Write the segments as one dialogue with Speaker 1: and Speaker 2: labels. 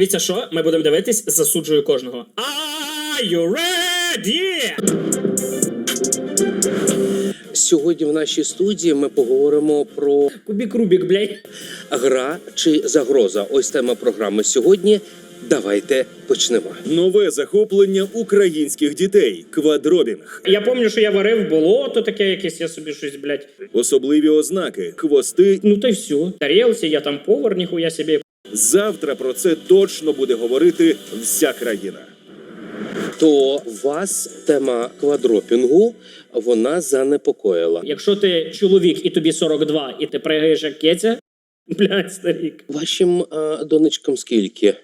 Speaker 1: Дивіться, що ми будемо дивитись, засуджую кожного. Are you ready?
Speaker 2: Сьогодні в нашій студії ми поговоримо про
Speaker 1: Кубік Рубік, блядь.
Speaker 2: гра чи загроза. Ось тема програми сьогодні. Давайте почнемо.
Speaker 3: Нове захоплення українських дітей квадробінг.
Speaker 1: Я пам'ятаю, що я варив болото таке якесь, я собі щось, блядь.
Speaker 3: Особливі ознаки, хвости.
Speaker 1: Ну та й все. Тарілці, я там повар, ніхуя собі.
Speaker 3: Завтра про це точно буде говорити вся країна.
Speaker 2: То вас тема квадропінгу вона занепокоїла.
Speaker 1: Якщо ти чоловік і тобі 42, і ти пригаєш як кеця, блядь, старік.
Speaker 2: Вашим а, донечкам скільки?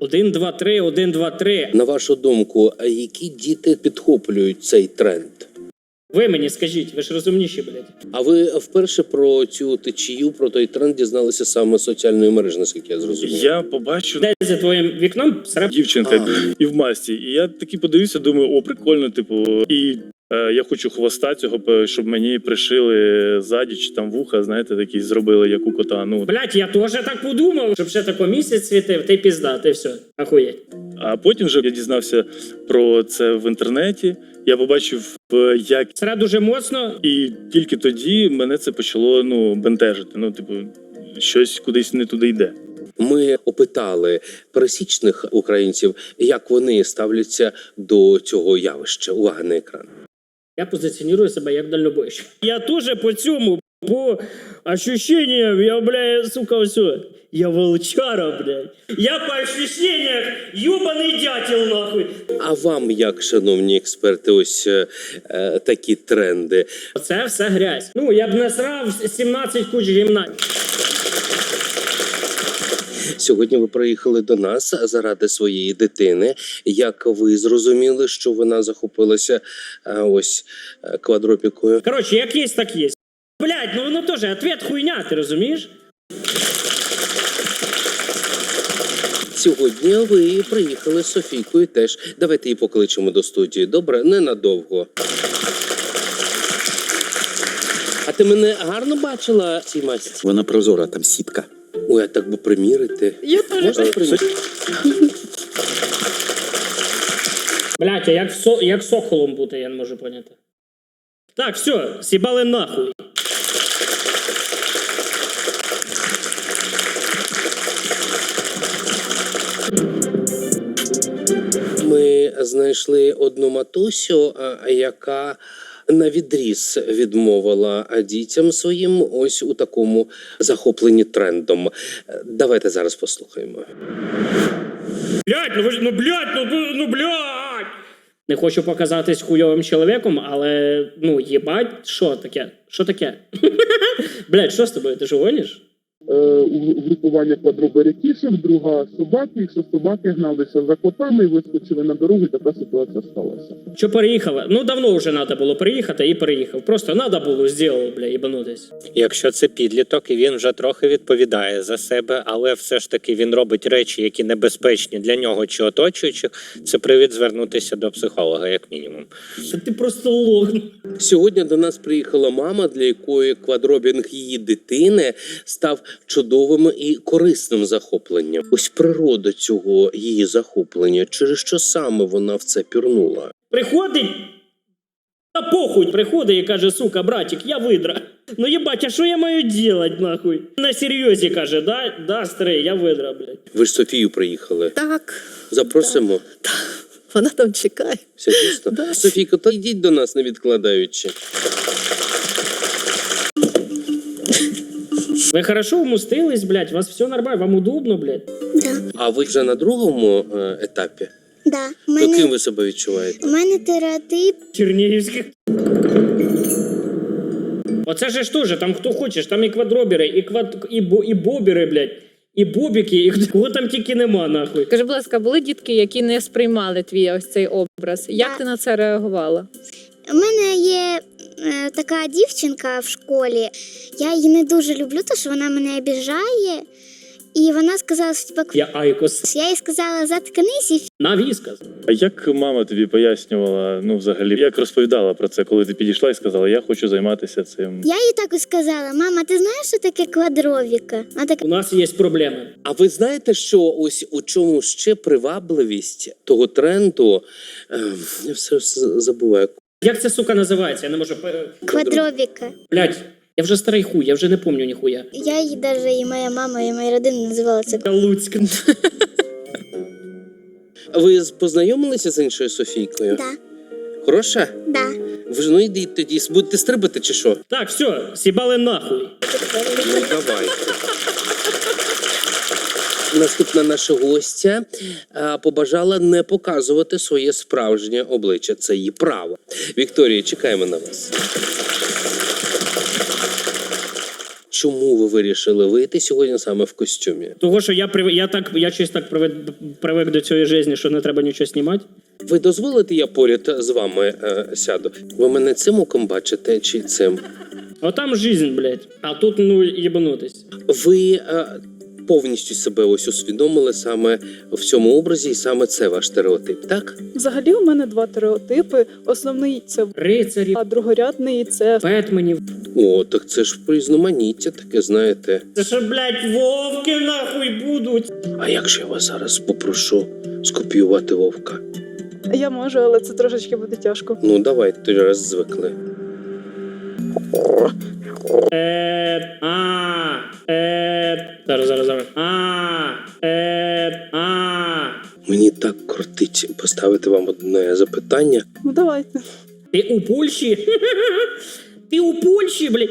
Speaker 1: Один, два, три, один, два, три.
Speaker 2: На вашу думку, які діти підхоплюють цей тренд?
Speaker 1: Ви мені скажіть, ви ж розумніші, блядь.
Speaker 2: А ви вперше про цю течію, про той тренд дізналися саме з соціальної мережі, наскільки я зрозумів?
Speaker 4: Я побачу
Speaker 1: Де за твоїм вікном серед
Speaker 4: дівчинка і в масті. І я такий подивився, думаю, о, прикольно, типу, і. Е, Я хочу хвоста цього, щоб мені пришили ззаді чи там вуха, знаєте, такі зробили, як у кота. Ну
Speaker 1: Блять, я теж так подумав, щоб ще тако місяць світив, ти пізда, ти все. Ахуєть.
Speaker 4: а потім вже я дізнався про це в інтернеті. Я побачив, е, як
Speaker 1: Серед дуже моцно.
Speaker 4: і тільки тоді мене це почало ну бентежити. Ну, типу, щось кудись не туди йде.
Speaker 2: Ми опитали пересічних українців, як вони ставляться до цього явища. Увага на екран.
Speaker 1: Я позиціоную себе як дальнобойщик. Я теж по цьому, по ощущениям, я, бля, сука, все. Я волчара, блядь. Я по ощущениях ебаний дятел, нахуй.
Speaker 2: А вам, як шановні експерти, ось е, е, такі тренди?
Speaker 1: Це все грязь. Ну, я б насрав 17 куч гімна.
Speaker 2: Сьогодні ви приїхали до нас заради своєї дитини. Як ви зрозуміли, що вона захопилася е, ось е, квадропікою?
Speaker 1: Коротше, як є, так є. Блядь, ну воно теж ответ хуйня, ти розумієш?
Speaker 2: Сьогодні ви приїхали з Софійкою теж. Давайте її покличемо до студії. Добре, ненадовго. А ти мене гарно бачила цій масці?
Speaker 5: Вона прозора, там сітка.
Speaker 2: Ой, а так би примірити.
Speaker 1: Я теж.
Speaker 2: Можна примірити?
Speaker 1: Блядь, а як, со, як соколом бути, я не можу поняти. Так, все, сібали нахуй.
Speaker 2: Ми знайшли одну матусю, яка на відріз відмовила дітям своїм ось у такому захопленні трендом. Е, Давайте зараз послухаємо.
Speaker 1: Блять, ну ви ж, ну блять, ну, ну, блять. Не хочу показатись хуйовим чоловіком, але ну їбать, що таке? Що таке? Блять, що з тобою? Ти ж гониш?
Speaker 6: Е, угрупування квадроберекішів, друга собаки, і що собаки гналися за котами і вискочили на дорогу, і така ситуація сталася.
Speaker 1: Що переїхала? Ну давно вже треба було переїхати і переїхав. Просто треба було, зробив, бля, їбанутись.
Speaker 7: Якщо це підліток, і він вже трохи відповідає за себе, але все ж таки він робить речі, які небезпечні для нього чи оточуючих, це привід звернутися до психолога, як мінімум.
Speaker 1: Та ти просто лох.
Speaker 2: Сьогодні до нас приїхала мама, для якої квадробінг її дитини став чудовим і корисним захопленням. Ось природа цього її захоплення, через що саме вона в це пірнула.
Speaker 1: Приходить. Та похуй приходить і каже, сука, братик, я видра. Ну єбать, а що я маю делать, нахуй? На серйозі каже, да, да, старий, я видра, блядь.
Speaker 2: Ви ж Софію приїхали.
Speaker 8: Так,
Speaker 2: Запросимо.
Speaker 8: вона там чекає.
Speaker 2: Все дійсно. Софійко, то йдіть до нас, не відкладаючи.
Speaker 1: Ви хорошо вмустились, блядь, у вас все нормально, вам удобно, блядь.
Speaker 9: Да,
Speaker 2: А ви вже на другому е, етапі?
Speaker 9: да. У
Speaker 2: То ким
Speaker 9: мене,
Speaker 2: ви себе відчуваєте?
Speaker 9: у мене тереотип.
Speaker 1: Чернігівських. Оце же ж теж, там хто хочеш, там і квадробіри, і квад... і, бо... і бобіри, блядь, і бобіки, і кого там тільки нема, нахуй.
Speaker 10: Скажи, будь ласка, були дітки, які не сприймали твій ось цей образ. Як ти на це реагувала?
Speaker 9: У мене є е, така дівчинка в школі. Я її не дуже люблю, тому що вона мене обіжає. і вона сказала, що типа,
Speaker 1: Я Айкос.
Speaker 9: я їй сказала, заткнись і
Speaker 1: На віскас.
Speaker 4: А як мама тобі пояснювала, ну взагалі, як розповідала про це, коли ти підійшла і сказала, я хочу займатися цим?
Speaker 9: Я їй так і сказала: мама, ти знаєш, що таке квадровіка? Вона така,
Speaker 1: У нас є проблеми.
Speaker 2: А ви знаєте, що ось у чому ще привабливість того тренду? Е, я все забуваю.
Speaker 1: Як це сука називається? Я не можу. пе-
Speaker 9: квадровіка.
Speaker 1: Блять, я вже старий хуй, я вже не пам'ятаю ніхуя.
Speaker 9: Я її навіть і моя мама, і моя родина називала це.
Speaker 1: Луцьк.
Speaker 2: Ви познайомилися з іншою Софійкою?
Speaker 9: Да,
Speaker 2: Хороша?
Speaker 9: да.
Speaker 2: Ви ж ну йдіть тоді, будете стрибати чи що?
Speaker 1: Так, все, сібали нахуй.
Speaker 2: Ну давай. Наступна наша гостя побажала не показувати своє справжнє обличчя. Це її право. Вікторія, чекаємо на вас. Чому ви вирішили вийти сьогодні саме в костюмі?
Speaker 1: Того, що я прив... я так, я щось так привик, привик до цієї житті, що не треба нічого знімати.
Speaker 2: Ви дозволите, я поряд з вами е, сяду? Ви мене цим оком бачите чи цим?
Speaker 1: А там жизнь, блядь. А тут ну їбанутись.
Speaker 2: Ви е, повністю себе ось усвідомили саме в цьому образі, і саме це ваш стереотип, так?
Speaker 5: Взагалі у мене два стереотипи. Основний це
Speaker 1: Рицарів,
Speaker 5: а другорядний це
Speaker 1: Бетменів.
Speaker 2: О, так це ж різноманіття таке, знаєте.
Speaker 1: Це що, блядь, вовки нахуй будуть.
Speaker 2: А як же я вас зараз попрошу скопіювати вовка?
Speaker 5: я можу, але це трошечки буде тяжко.
Speaker 2: Ну давайте тоді раз звикли.
Speaker 1: Е, а, е, зараз, зараз, зараз. А, е, а.
Speaker 2: Мені так крутить поставити вам одне запитання.
Speaker 5: Ну давайте.
Speaker 1: Ти у Польщі? Ти у Польщі, блядь.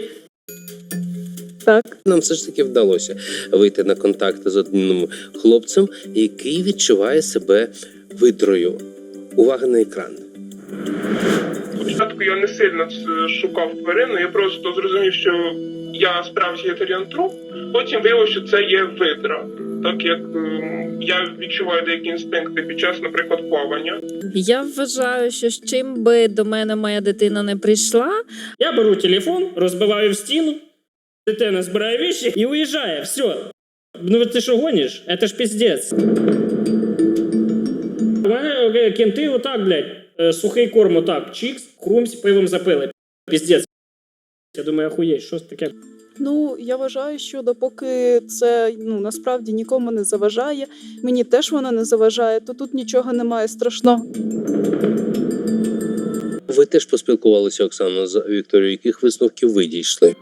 Speaker 5: Так.
Speaker 2: Нам все ж таки вдалося вийти на контакт з одним хлопцем, який відчуває себе видрою. Увага на екран.
Speaker 11: Спочатку я не сильно шукав тварину, я просто зрозумів, що я справді є таріантроп. Потім виявилося, що це є видра. Так як ем, я відчуваю деякі інстинкти під час, наприклад, плавання.
Speaker 10: Я вважаю, що з чим би до мене моя дитина не прийшла,
Speaker 1: Я беру телефон, розбиваю в стіну, дитина збирає вещи і уїжджає. Все. Ну ти що гониш? Это ж піздець. У мене е, кінти отак, блядь, сухий корм отак, чікс, хрумсь, пивом запили. Піздець. Я думаю, охуєть, що таке?
Speaker 5: Ну я вважаю, що допоки це ну насправді нікому не заважає, мені теж воно не заважає, то тут нічого немає страшного.
Speaker 2: Ви теж поспілкувалися, Оксана, з Вікторією. Яких висновків ви дійшли?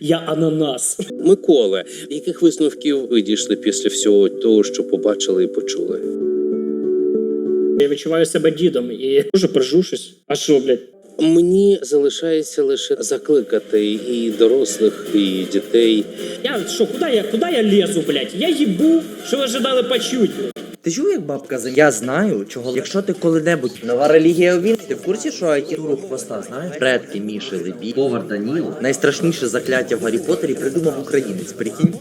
Speaker 1: Я ананас.
Speaker 2: Миколе, яких висновків ви дійшли після всього того, що побачили і почули?
Speaker 1: Я відчуваю себе дідом і дуже пержу щось. А що, блядь?
Speaker 2: Мені залишається лише закликати і дорослих, і дітей.
Speaker 1: Я що, куди я, куди я лезу, блядь? Я їбу, що ви ожидали почуть, блядь?
Speaker 12: Ти чув, як бабка за я знаю, чого якщо ти коли-небудь нова релігія він, ти в курсі, що айтіру хвоста знаєш? Предки Міші Лебі, повар Даніл, найстрашніше закляття в Гаррі Поттері придумав українець. Прикинь?